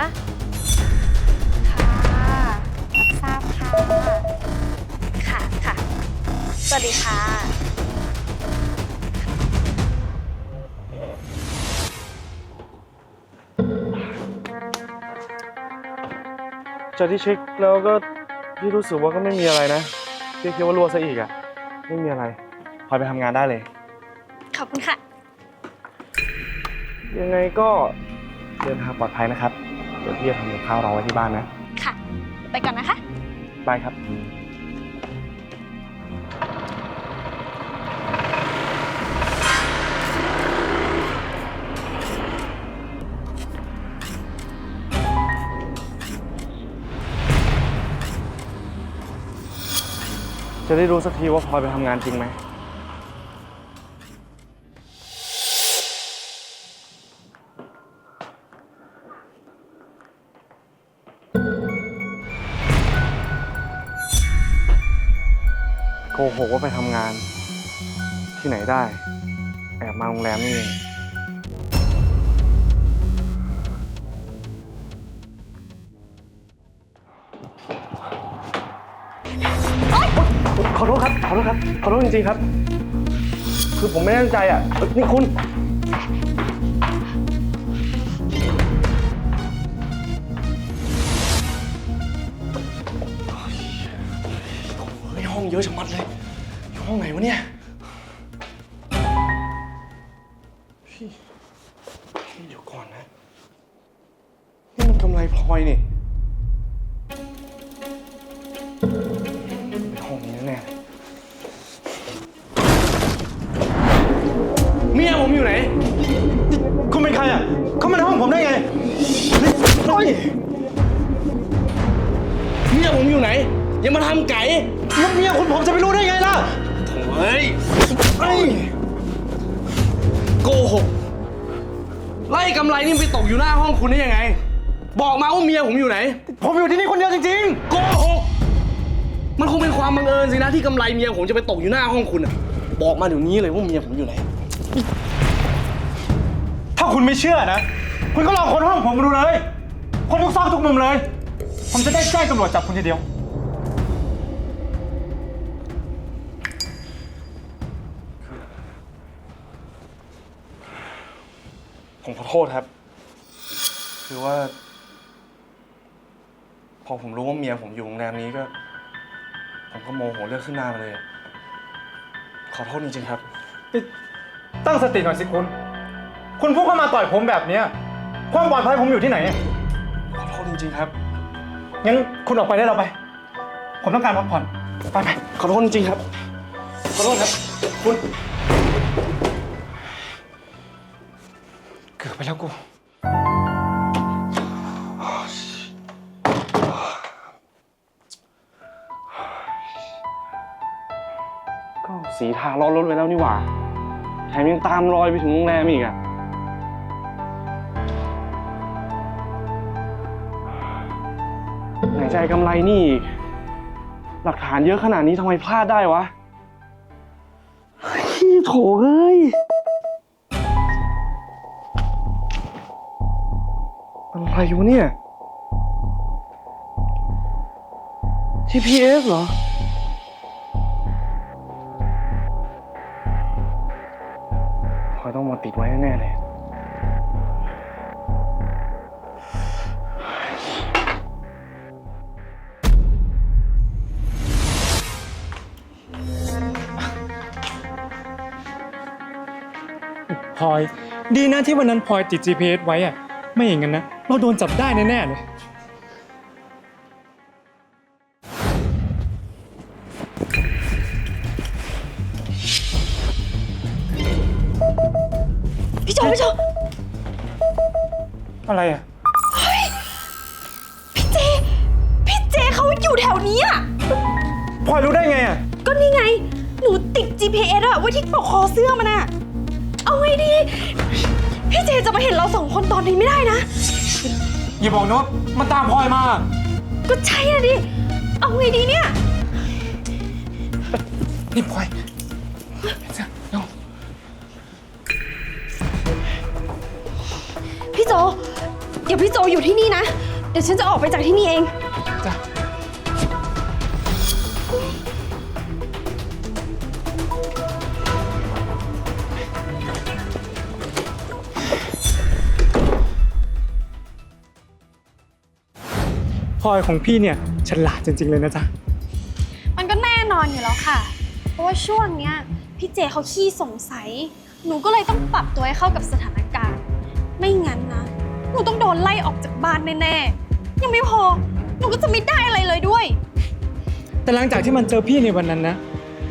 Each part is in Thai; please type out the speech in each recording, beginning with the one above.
ค่ะรับทราบค่ะ ค่ะค่ะ สวัสดีค่ะ จากที่เช็คแล้วก็พี่รู้สึกว่าก็ไม่มีอะไรนะพี่คิดว่ารั่วซะอีกอะไม่มีอะไรพลอยไปทำงานได้เลย ขอบคุณค่ะ ยังไงก็เดินทางปลอดภัยนะครับ เดี๋ยวพี่จะทำกับข้าวรอไว้ที่บ้านนะ ค่ะ ไปก่อนนะคะ บายครับ จะได้รู้สักทีว่าพลอยไปทำงานจริงไหม หกว่าไปทำงาน ที่ไหนได้ แอบมาโรงแรมนี่เองขอโทษครับ ขอโทษครับ ขอโทษจริงๆครับ คือผมไม่ได้ตั้งใจอะเอ้ยนี่คุณ ห้องเยอะชะมัดเลย อยู่ห้องไหนวะเนี่ยพี่พี่เดี๋ยวก่อนนะ นี่มันกำไรพลอยนี่เป็นห้องนี้แน่ๆเลยเมียผมอยู่ไหน คุณเป็นใครอะ เข้ามาในห้องผมได้ไงเฮ้ยเมียผมอยู่ไหน อย่ามาทำไก่ ล้วเมียคุณผมจะไปรู้ได้ไงล่ะเฮ้ยเฮ้ยโกหกไล่กำไรนี่ไปตกอยู่หน้าห้องคุณได้ยังไง บอกมาว่าเมียผมอยู่ไหน ผมอยู่ที่นี่คนเดียวจริงโกหกมันคงเป็นความบังเอิญสินะที่กำไรเมียผมจะไปตกอยู่หน้าห้องคุณอะบอกมาเดี๋ยวนี้เลยว่าเมียผมอยู่ไหนๆถ้าคุณไม่เชื่อนะ คุณก็ลองคนห้องผมดูเลย คนทุกซอกทุกมุมเลย ผมจะได้แจ้งตำรวจจับคุณทีเดียว ผมขอโทษครับ คือว่า พอผมรู้ว่าเมียผมอยู่โรงแรมนี้ก็ ผมก็โมโหเลือดขึ้นหน้ามาเลยอะขอโทษจริงๆครับตั้งสติหน่อยสิคุณ คุณพุ่งเข้ามาต่อยผมแบบเนี้ยความปลอดภัยผมอยู่ที่ไหนอะขอโทษจริงๆครับ งั้นคุณออกไปได้แล้วไป ผมต้องการพักผ่อน ไปไปขอโทษจริงๆครับ ขอโทษครับ คุณ เกือบไปแล้วกู ก็สีทารอรถไว้แล้วนี่หว่าแถมยังตามรอยไปถึงโรงแรมอีกอะไหนใจกำไรนี่อีก หลักฐานเยอะขนาดนี้ทำไมพลาดได้วะเฮ้ยโถเอ้ย อะไรวะเนี่ย GPS เหรอพลอยต้องมาติดไว้แน่เลยพลอย ดีนะที่วันนั้นพลอยติด GPS ไว้อะ ไม่อย่างนั้นนะ เราโดนจับได้แน่ๆเลยพี่โจพี่โจอะไรอะพี่เจ พี่เจเขาอยู่แถวนี้อะ พลอยรู้ได้ไงอะก็นี่ไง หนูติด GPS อะไว้ที่ปลอกคอเสื้อมันอะเอาไงดี พี่เจจะมาเห็นเราสองคนตอนนี้ไม่ได้นะ อย่าบอกนะว่ามันตามพลอยมา ก็ใช่อะดิ เอาไงดีเนี่ย นี่พลอยเห็นซะเร็วพี่โจ เดี๋ยวพี่โจอยู่ที่นี่นะ เดี๋ยวฉันจะออกไปจากที่นี่เอง พลอยของพี่เนี่ยฉลาดจริง ๆ เลยนะจ๊ะ มันก็แน่นอนอยู่แล้วค่ะ เพราะว่าช่วงเนี้ยพี่เจเขาขี้สงสัย หนูก็เลยต้องปรับตัวให้เข้ากับสถานการณ์ ไม่งั้นนะ หนูต้องโดนไล่ออกจากบ้านแน่ๆ ยังไม่พอ หนูก็จะไม่ได้อะไรเลยด้วย แต่หลังจากที่มันเจอพี่ในวันนั้นนะ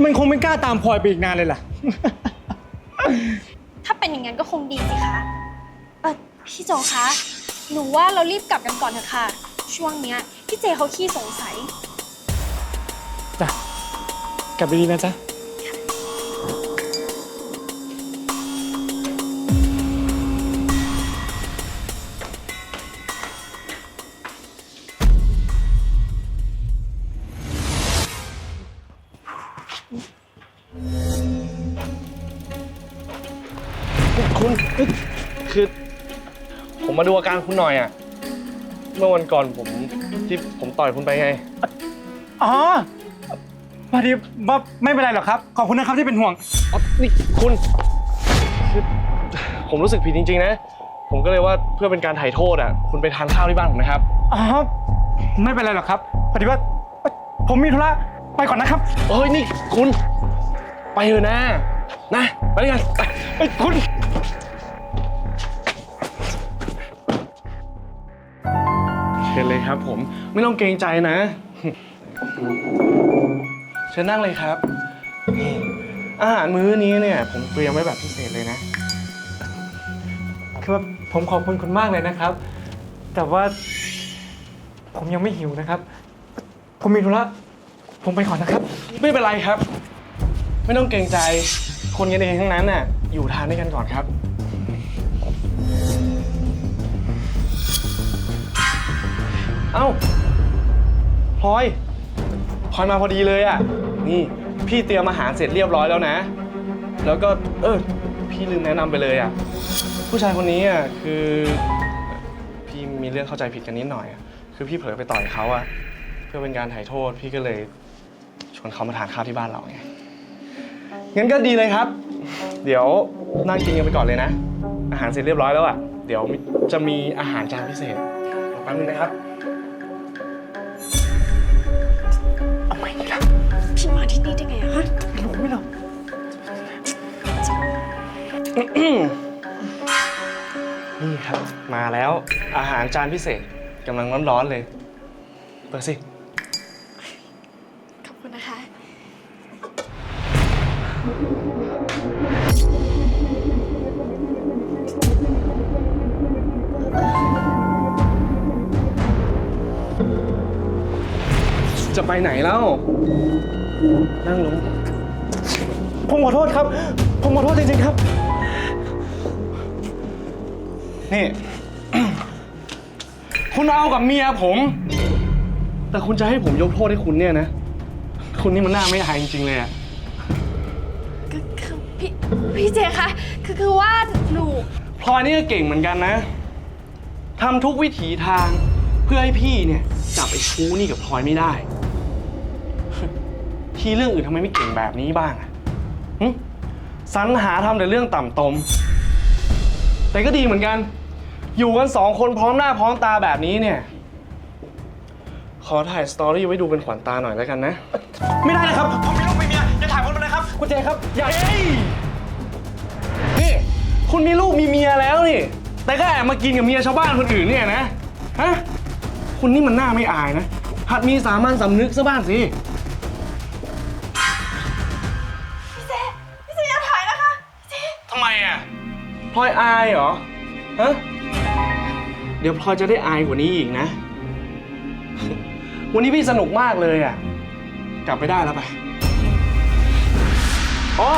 มันคงไม่กล้าตามพลอยไปอีกนานเลยล่ะ ถ้าเป็นอย่างนั้นก็คงดีสิคะ เออพี่โจคะ หนูว่าเรารีบกลับกันก่อนเถอะค่ะ ช่วงเนี้ยพี่เจเขาขี้สงสัย จ้ะกลับดีๆนะจ๊ะ คุณคือ ผมมาดูอาการคุณหน่อยอะ เมื่อวันก่อนผมที่ผมต่อยคุณไปไง อ๋อพอดีว่าไม่เป็นไรหรอกครับ ขอบคุณนะครับที่เป็นห่วง อ๋อนี่คุณคือผมรู้สึกผิดจริง ๆ นะ ผมก็เลยว่าเพื่อเป็นการไถ่โทษอะ คุณไปทานข้าวที่บ้านผมนะครับ อ๋อ ไม่เป็นไรหรอกครับ พอดีว่าเอ้ยผมมีธุระไปก่อนนะครับ เอ้ย นี่คุณ ไปเถอะนะ นะ ไปด้วยกันไปเอ้ยคุณ ครับผม ไม่ต้องเกรงใจนะ เชิญนั่งเลยครับ นี่อาหารมื้อนี้เนี่ย ผมเตรียมไว้แบบพิเศษเลยนะ คือว่าผมขอบคุณคุณมากเลยนะครับ แต่ว่าผมยังไม่หิวนะครับ ผมมีธุระผมไปก่อนนะครับ ไม่เป็นไรครับ ไม่ต้องเกรงใจ คนกันเองทั้งนั้นน่ะ อยู่ทานด้วยกันก่อนครับ อ้าพลอยพลอยมาพอดีเลยอะ นี่พี่เตรียมอาหารเสร็จเรียบร้อยแล้วนะ แล้วก็เออพี่ลืมแนะนำไปเลยอะ ผู้ชายคนนี้อะคือพี่มีเรื่องเข้าใจผิดกันนิดหน่อยอะคือพี่เผลอไปต่อยเขาอะ เพื่อเป็นการไถ่โทษ พี่ก็เลยชวนเขามาทานข้าวที่บ้านเราไง งั้นก็ดีเลยครับ เดี๋ยวนั่งกินกันไปก่อนเลยนะ อาหารเสร็จเรียบร้อยแล้วอะ เดี๋ยวจะมีอาหารจานพิเศษรอแป๊บนึงนะครับ นี่ได้ไงอะฮะไม่รู้ไม่หรอกนี่ครับ มาแล้วอาหารจานพิเศษกำลังร้อนๆเลย เปิดสิ ขอบคุณนะคะ จะไปไหนแล้ว นั่งลง ผมขอโทษครับ ผมขอโทษจริงๆครับ นี่ คุณเอากับเมียผม แต่คุณจะให้ผมยกโทษให้คุณเนี่ยนะ คุณนี่มันน่าไม่อายจริงๆเลยอะคือคือพี่พี่เจคะคือคือว่าหนูพลอยนี่ก็เก่งเหมือนกันนะทำทุกวิถีทางเพื่อให้พี่เนี่ยจับไอ้ชู้นี่กับพลอยไม่ได้ ที่เรื่องอื่นทำไมไม่เก่งแบบนี้บ้างอะหึสรรหาทำแต่เรื่องต่ำตม แต่ก็ดีเหมือนกัน อยู่กันสองคนพร้อมหน้าพร้อมตาแบบนี้เนี่ย ขอถ่ายสตอรี่ไว้ดูเป็นขวัญตาหน่อยแล้วกันนะ ไม่ได้นะครับ ผมมีลูกมีเมียอย่าถ่ายผมเลยนะครับ คุณเจครับ อย่าเฮ้ยนี่ คุณมีลูกมีเมียแล้วนี่ แต่ก็แอบมากินกับเมียชาวบ้านคนอื่นเนี่ยนะ ฮะ คุณนี่มันหน้าไม่อายนะ หัดมีสามัญสำนึกซะบ้างสิ พลอยอายเหรอฮะเดี๋ยวพลอยจะได้อายกว่านี้อีกนะ วันนี้พี่สนุกมากเลยอะ กลับไปได้แล้วไป อ๋อ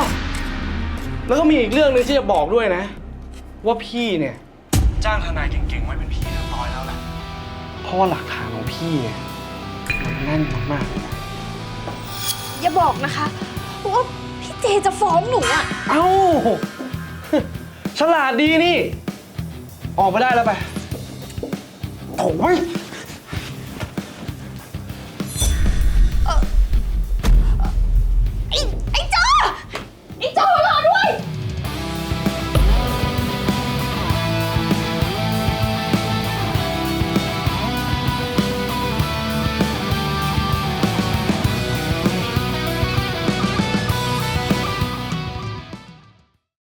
แล้วก็มีอีกเรื่องหนึงที่จะบอกด้วยนะ ว่าพี่เนี่ย จ้างทนายเก่งๆไว้เป็นพี่เรียบร้อยแล้วแหละเพราะว่าหลักฐานของพี่เนี่ยมันแน่นมากๆเลยนะอย่าบอกนะคะว่าพี่เจจะฟ้องหนูอะ เอ้า ฉลาดดีนี่ ออกไปได้แล้วไปโถ่